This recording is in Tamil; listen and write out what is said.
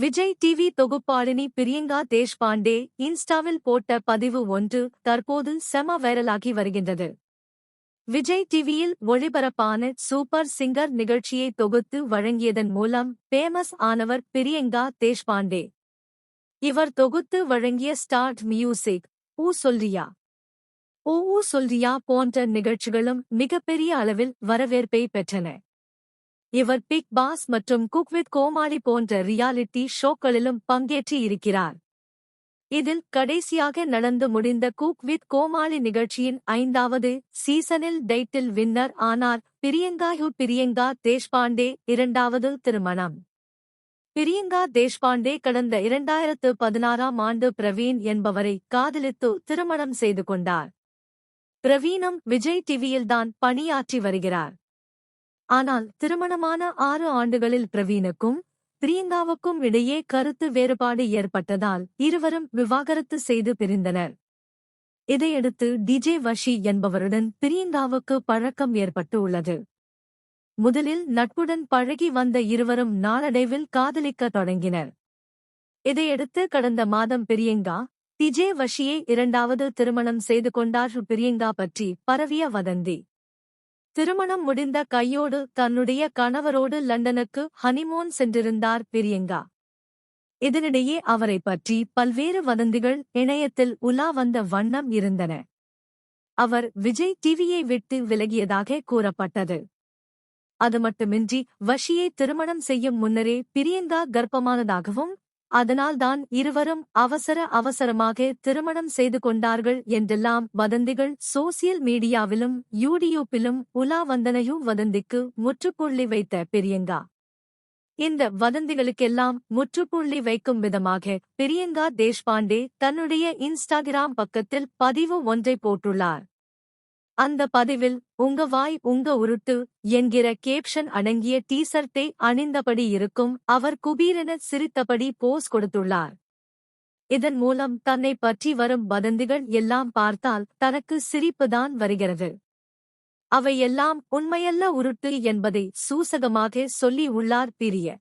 விஜய் டிவி தொகுப்பாளினி பிரியங்கா தேஷ்பாண்டே இன்ஸ்டாவில் போட்ட பதிவு ஒன்று தற்போது செம வைரலாகி வருகின்றது. விஜய் டிவியில் ஒளிபரப்பான சூப்பர் சிங்கர் நிகழ்ச்சியை தொகுத்து வழங்கியதன் மூலம் பேமஸ் ஆனவர் பிரியங்கா தேஷ்பாண்டே. இவர் தொகுத்து வழங்கிய ஸ்டார்ட் மியூசிக் ஊ சொல்றியா? ஓ ஊ சொல்றியா போன்ற நிகழ்ச்சிகளும் மிகப்பெரிய அளவில் வரவேற்பை பெற்றன. இவர் பிக் பாஸ் மற்றும் குக் வித் கோமாளி போன்ற ரியாலிட்டி ஷோக்களிலும் பங்கேற்றி இருக்கிறார். இதில் கடைசியாக நடந்து முடிந்த குக் வித் கோமாளி நிகழ்ச்சியின் ஐந்தாவது சீசனில் டைட்டில் வின்னர் ஆனார் பிரியங்கா ஹு பிரியங்கா தேஷ்பாண்டே இரண்டாவது திருமணம். பிரியங்கா தேஷ்பாண்டே கடந்த இரண்டாயிரத்து பதினாறாம் ஆண்டு பிரவீன் என்பவரை காதலித்து திருமணம் செய்து கொண்டார். பிரவீனும் விஜய் டிவியில்தான் பணியாற்றி வருகிறார். ஆனால் திருமணமான ஆறு ஆண்டுகளில் பிரவீனுக்கும் பிரியங்காவுக்கும் இடையே கருத்து வேறுபாடு ஏற்பட்டதால் இருவரும் விவாகரத்து செய்து பிரிந்தனர். இதையடுத்து டிஜே வஷி என்பவருடன் பிரியங்காவுக்கு பழக்கம் ஏற்பட்டு உள்ளது. முதலில் நட்புடன் பழகி வந்த இருவரும் நாளடைவில் காதலிக்கத் தொடங்கினர். இதையடுத்து கடந்த மாதம் பிரியங்கா டிஜே வஷியை இரண்டாவது திருமணம் செய்து கொண்டார். பிரியங்கா பற்றி பரவிய வதந்தி. திருமணம் முடிந்த கையோடு தன்னுடைய கணவரோடு லண்டனுக்கு ஹனிமூன் சென்றிருந்தார் பிரியங்கா. இதனிடையே அவரை பற்றி பல்வேறு வதந்திகள் இணையத்தில் உலா வந்த வண்ணம் இருந்தன. அவர் விஜய் டிவியை விட்டு விலகியதாக கூறப்பட்டது. அது மட்டுமின்றி வஷியை திருமணம் செய்யும் முன்னரே பிரியங்கா கர்ப்பமானதாகவும் அதனால்தான் இருவரும் அவசர அவசரமாக திருமணம் செய்து கொண்டார்கள் என்றெல்லாம் வதந்திகள் சோசியல் மீடியாவிலும் யூடியூப்பிலும் உலா வந்தனையு வதந்திக்கு முற்றுப்புள்ளி வைத்த பிரியங்கா. இந்த வதந்திகளுக்கெல்லாம் முற்றுப்புள்ளி வைக்கும் விதமாக பிரியங்கா தேஷ்பாண்டே தன்னுடைய இன்ஸ்டாகிராம் பக்கத்தில் பதிவு ஒன்றை போட்டுள்ளார். அந்த பதிவில் உங்க வாய் உங்க உருட்டு என்கிற கேப்ஷன் அடங்கிய டீசர்ட்டை அணிந்தபடி இருக்கும் அவர் குபீரென சிரித்தபடி போஸ் கொடுத்துள்ளார். இதன் மூலம் தன்னை பற்றி வரும் வதந்திகள் எல்லாம் பார்த்தால் தனக்கு சிரிப்புதான் வருகிறது. அவை எல்லாம் உண்மையல்ல உருட்டு என்பதை சூசகமாக சொல்லி உள்ளார் பிரிய.